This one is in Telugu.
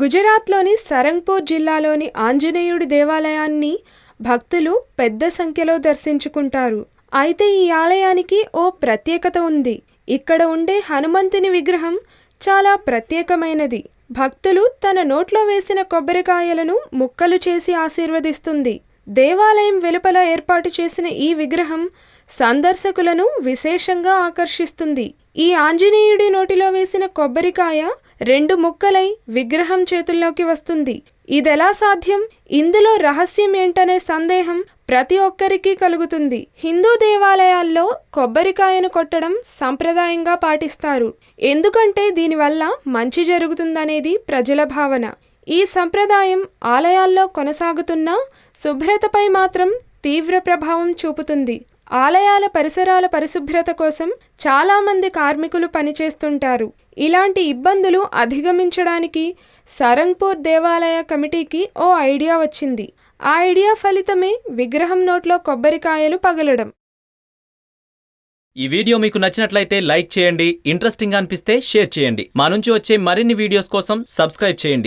గుజరాత్లోని సరంగ్పూర్ జిల్లాలోని ఆంజనేయుడి దేవాలయాన్ని భక్తులు పెద్ద సంఖ్యలో దర్శించుకుంటారు. అయితే ఈ ఆలయానికి ఓ ప్రత్యేకత ఉంది. ఇక్కడ ఉండే హనుమంతుని విగ్రహం చాలా ప్రత్యేకమైనది. భక్తులు తన నోట్లో వేసిన కొబ్బరికాయలను ముక్కలు చేసి ఆశీర్వదిస్తుంది. దేవాలయం వెలుపల ఏర్పాటు చేసిన ఈ విగ్రహం సందర్శకులను విశేషంగా ఆకర్షిస్తుంది. ఈ ఆంజనేయుడి నోటిలో వేసిన కొబ్బరికాయ రెండు ముక్కలై విగ్రహం చేతుల్లోకి వస్తుంది. ఇదెలా సాధ్యం? ఇందులో రహస్యం ఏంటనే సందేహం ప్రతి ఒక్కరికి కలుగుతుంది. హిందూ దేవాలయాల్లో కొబ్బరికాయను కొట్టడం సంప్రదాయంగా పాటిస్తారు. ఎందుకంటే దీనివల్ల మంచి జరుగుతుందనేది ప్రజల భావన. ఈ సంప్రదాయం ఆలయాల్లో కొనసాగుతున్న శుభ్రతపై మాత్రం తీవ్ర ప్రభావం చూపుతుంది. ఆలయాల పరిసరాల పరిశుభ్రత కోసం చాలామంది కార్మికులు పనిచేస్తుంటారు. ఇలాంటి ఇబ్బందులు అధిగమించడానికి సరంగ్పూర్ దేవాలయ కమిటీకి ఓ ఐడియా వచ్చింది. ఆ ఐడియా ఫలితమే విగ్రహం నోట్లో కొబ్బరికాయలు పగలడం. ఈ వీడియో మీకు నచ్చినట్లయితే లైక్ చేయండి ఇంట్రెస్టింగ్ అనిపిస్తే షేర్ చేయండి. మా నుంచి వచ్చే మరిన్ని వీడియోస్ కోసం సబ్స్క్రైబ్ చేయండి.